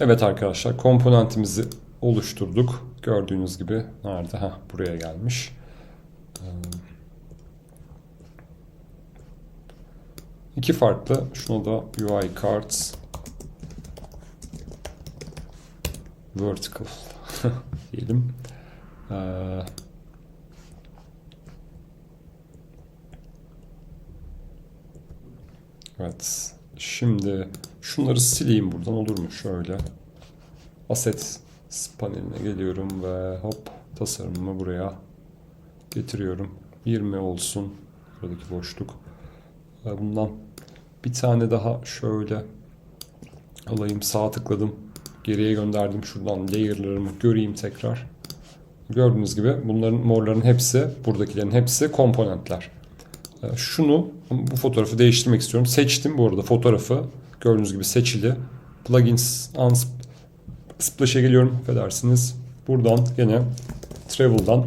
Evet arkadaşlar komponentimizi oluşturduk. Gördüğünüz gibi nerede? Ha buraya gelmiş. Ee, İki farklı. Şuna da UI cards vertical diyelim. Ee, evet. Şimdi şunları sileyim buradan olur mu? Şöyle. Assets paneline geliyorum ve hop tasarımımı buraya getiriyorum. 20 olsun. Buradaki boşluk. Ee, Bundan bir tane daha şöyle alayım. Sağ tıkladım. Geriye gönderdim. Şuradan layer'larımı göreyim tekrar. Gördüğünüz gibi bunların morların hepsi, buradakilerin hepsi komponentler. Ee, Şunu, bu fotoğrafı değiştirmek istiyorum. Seçtim bu arada fotoğrafı. Gördüğünüz gibi seçili. Plugins, Unsplash'e geliyorum. Affedersiniz. Buradan gene Travel'dan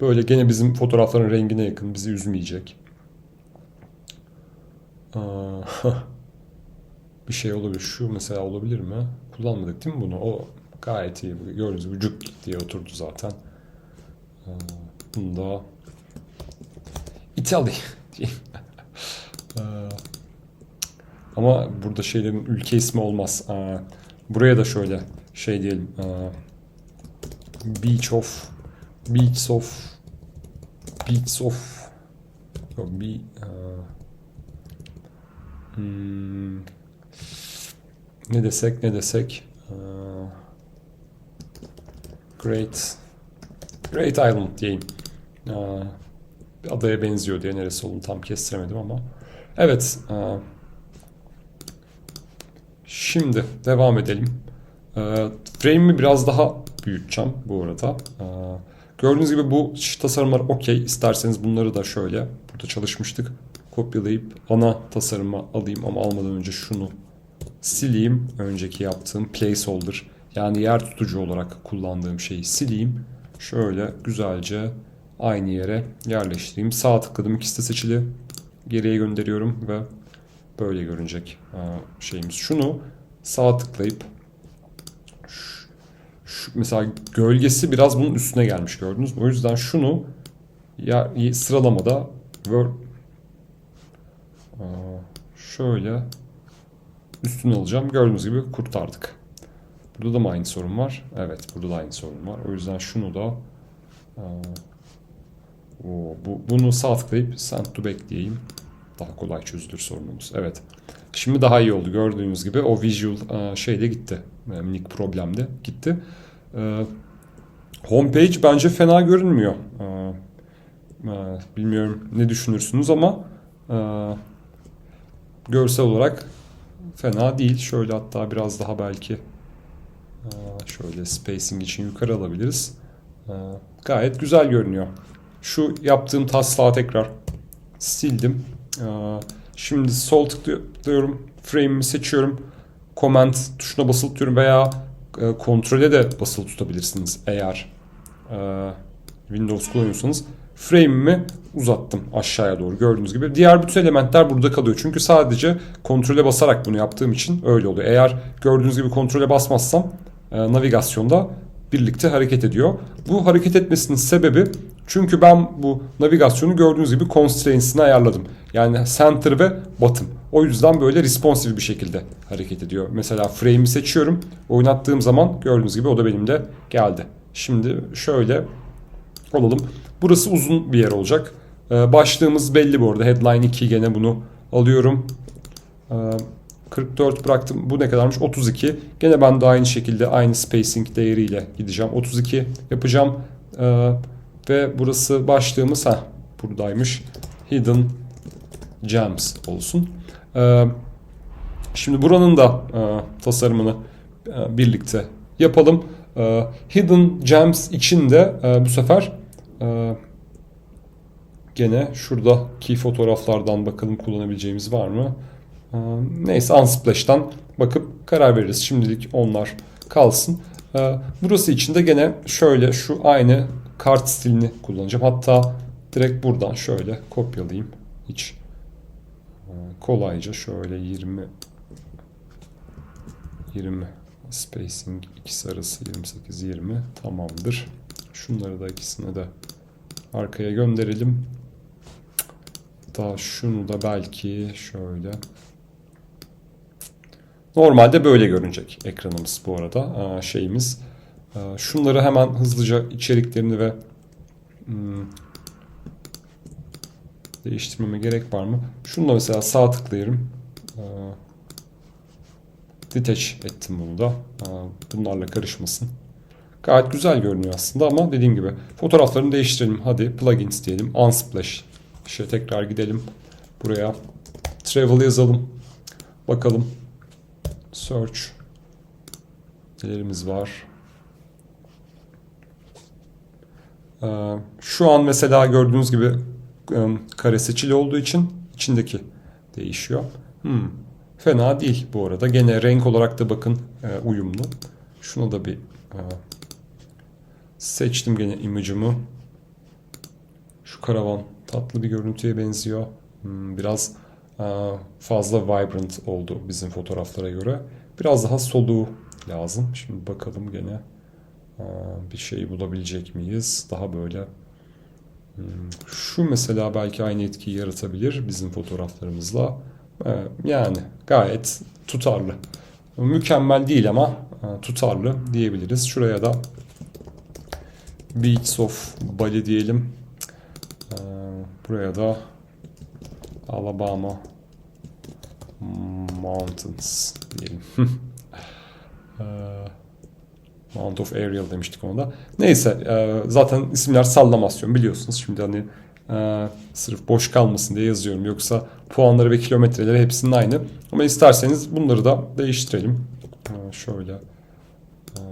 Böyle gene bizim fotoğrafların rengine yakın. Bizi üzmeyecek. Bir şey olabilir. Şu mesela olabilir mi? Kullanmadık değil mi bunu? O gayet iyi. Gördüğünüz gibi cuk diye oturdu zaten. Bunu da İtalya Aa, Ama burada şeylerin ülke ismi olmaz. Aa, Buraya da şöyle şey diyelim. Aa, Beach of Beats of Beats of Yok aa, hmm, ne desek ne desek Great Great Island diyeyim. Bir adaya benziyor diye neresi olduğunu tam kestiremedim ama. Evet. aa, şimdi devam edelim. Ee, frame'imi biraz daha büyüteceğim bu arada. Ee, gördüğünüz gibi bu tasarımlar okey. İsterseniz bunları da şöyle burada çalışmıştık. Kopyalayıp ana tasarıma alayım ama almadan önce şunu sileyim. Önceki yaptığım placeholder yani yer tutucu olarak kullandığım şeyi sileyim. Şöyle güzelce aynı yere yerleştireyim. Sağ tıkladım ikisi de seçili. Geriye gönderiyorum ve böyle görünecek e, şeyimiz. Şunu sağ tıklayıp şu, mesela gölgesi biraz bunun üstüne gelmiş gördünüz mü? O yüzden şunu ya sıralamada Word Aa, şöyle üstüne alacağım. Gördüğünüz gibi kurtardık. Burada da mı aynı sorun var? Evet, burada da aynı sorun var. O yüzden şunu da aa, o, bu, bunu sağ tıklayıp send to back diyeyim. Daha kolay çözülür sorunumuz. Evet. Şimdi daha iyi oldu. Gördüğünüz gibi o visual aa, şey de gitti. Yani minik problem de gitti. Ee, homepage bence fena görünmüyor. E, bilmiyorum ne düşünürsünüz ama e, görsel olarak fena değil. Şöyle hatta biraz daha belki e, şöyle spacing için yukarı alabiliriz. E, gayet güzel görünüyor. Şu yaptığım taslağı tekrar sildim. E, şimdi sol tıklıyorum. Frame'imi seçiyorum. Command tuşuna basılı tutuyorum veya e, kontrole de basılı tutabilirsiniz eğer e, Windows kullanıyorsanız. Frame'imi uzattım aşağıya doğru gördüğünüz gibi. Diğer bütün elementler burada kalıyor. Çünkü sadece kontrole basarak bunu yaptığım için öyle oluyor. Eğer gördüğünüz gibi kontrole basmazsam e, navigasyonda birlikte hareket ediyor. Bu hareket etmesinin sebebi çünkü ben bu navigasyonu gördüğünüz gibi constraints'ini ayarladım. Yani center ve bottom. O yüzden böyle responsive bir şekilde hareket ediyor. Mesela frame'i seçiyorum. Oynattığım zaman gördüğünüz gibi o da benim de geldi. Şimdi şöyle olalım. Burası uzun bir yer olacak. Ee, başlığımız belli bu arada. Headline 2 gene bunu alıyorum. Ee, 44 bıraktım. Bu ne kadarmış? 32. Gene ben de aynı şekilde aynı spacing değeriyle gideceğim. 32 yapacağım. Ee, ve burası başlığımız ha buradaymış. Hidden Gems olsun. Ee, şimdi buranın da e, tasarımını e, birlikte yapalım. E, Hidden Gems için de e, bu sefer e, gene şuradaki fotoğraflardan bakalım kullanabileceğimiz var mı? E, neyse Unsplash'tan bakıp karar veririz. Şimdilik onlar kalsın. Burası için de gene şöyle şu aynı kart stilini kullanacağım. Hatta direkt buradan şöyle kopyalayayım. Hiç e, kolayca şöyle 20 20 spacing ikisi arası 28 20 tamamdır. Şunları da ikisini de arkaya gönderelim. Daha şunu da belki şöyle. Normalde böyle görünecek ekranımız bu arada. Aa, şeyimiz. Aa, şunları hemen hızlıca içeriklerini ve hmm, değiştirmeme gerek var mı? Şunu da mesela sağ tıklayırım. Aa, detach ettim bunu da. Aa, bunlarla karışmasın. Gayet güzel görünüyor aslında ama dediğim gibi fotoğraflarını değiştirelim. Hadi plugins diyelim. Unsplash. İşte tekrar gidelim. Buraya travel yazalım. Bakalım. Search. Nelerimiz var? Ee, şu an mesela gördüğünüz gibi ım, kare seçili olduğu için içindeki değişiyor. Hmm, fena değil bu arada. Gene renk olarak da bakın e, uyumlu. Şuna da bir e, seçtim gene image'ımı. Şu karavan tatlı bir görüntüye benziyor. Hmm, biraz e, fazla vibrant oldu bizim fotoğraflara göre. Biraz daha soluğu lazım. Şimdi bakalım gene bir şey bulabilecek miyiz? Daha böyle hmm, şu mesela belki aynı etkiyi yaratabilir bizim fotoğraflarımızla. E, Yani gayet tutarlı. Mükemmel değil ama e, tutarlı diyebiliriz. Şuraya da Beats of Bali diyelim. Ee, buraya da Alabama Mountains diyelim. Mount of Ariel demiştik ona da. Neyse e, zaten isimler sallamasyon biliyorsunuz. Şimdi hani e, sırf boş kalmasın diye yazıyorum. Yoksa puanları ve kilometreleri hepsinin aynı. Ama isterseniz bunları da değiştirelim. Ee, şöyle. e,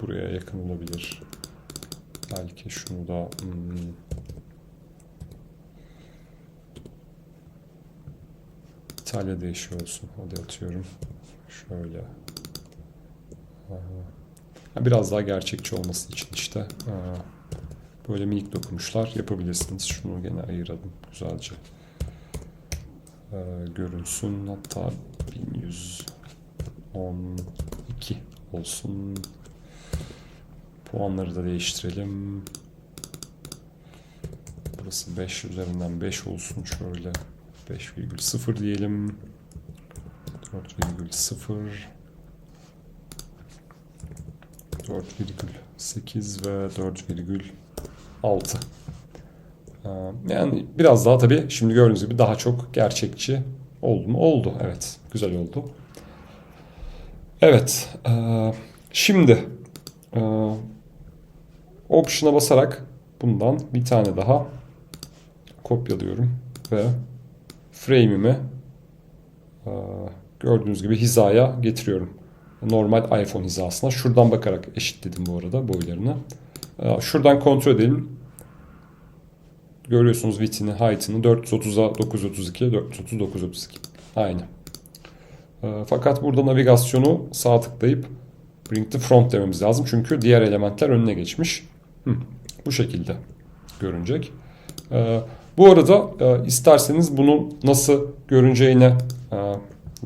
buraya yakın olabilir. Belki şunu da hmm, İtalya değişiyor olsun. Hadi atıyorum. Şöyle. Biraz daha gerçekçi olması için işte böyle minik dokunuşlar yapabilirsiniz. Şunu gene ayıralım güzelce. Ee, görünsün hatta 1112 olsun. Puanları da değiştirelim. Burası 5 üzerinden 5 olsun şöyle. 5,0 diyelim. 4,0 4,8 ve 4,6 Ee, Yani biraz daha tabii şimdi gördüğünüz gibi daha çok gerçekçi oldu mu? Oldu. Evet. Güzel oldu. Evet. ee, Şimdi ee, Option'a basarak bundan bir tane daha kopyalıyorum ve frame'imi gördüğünüz gibi hizaya getiriyorum. Normal iPhone hizasına. Şuradan bakarak eşitledim bu arada boylarını. Ee, Şuradan kontrol edelim. Görüyorsunuz width'ini, height'ını 430'a 932, 430 932. Aynı. Fakat burada navigasyonu sağ tıklayıp bring to front dememiz lazım. Çünkü diğer elementler önüne geçmiş. Hı, bu şekilde görünecek. Ee, bu arada e, isterseniz bunun nasıl görüneceğine e,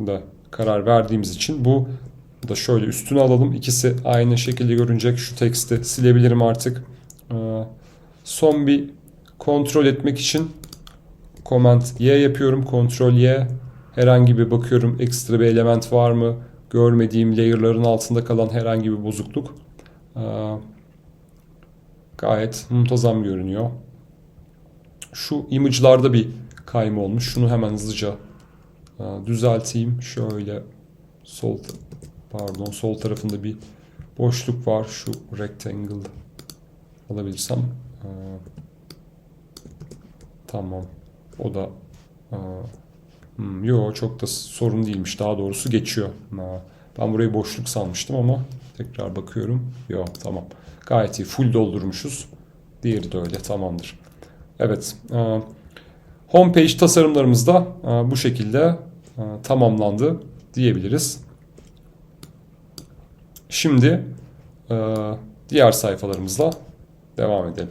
da karar verdiğimiz için bu da şöyle üstüne alalım. İkisi aynı şekilde görünecek. Şu teksti silebilirim artık. Ee, son bir kontrol etmek için Command Y yapıyorum. Ctrl Y. Herhangi bir bakıyorum ekstra bir element var mı? Görmediğim layer'ların altında kalan herhangi bir bozukluk. Ee, gayet muntazam görünüyor. Şu image'larda bir kayma olmuş. Şunu hemen hızlıca e, düzelteyim. Şöyle sol pardon sol tarafında bir boşluk var. Şu rectangle alabilirsem. E, tamam. O da e, hmm, yo çok da sorun değilmiş. Daha doğrusu geçiyor. Ha, ben burayı boşluk sanmıştım ama tekrar bakıyorum. Yo tamam. Gayet iyi. Full doldurmuşuz. Diğeri de öyle. Tamamdır. Evet. E, homepage tasarımlarımız da e, bu şekilde e, tamamlandı diyebiliriz. Şimdi diğer sayfalarımızla devam edelim.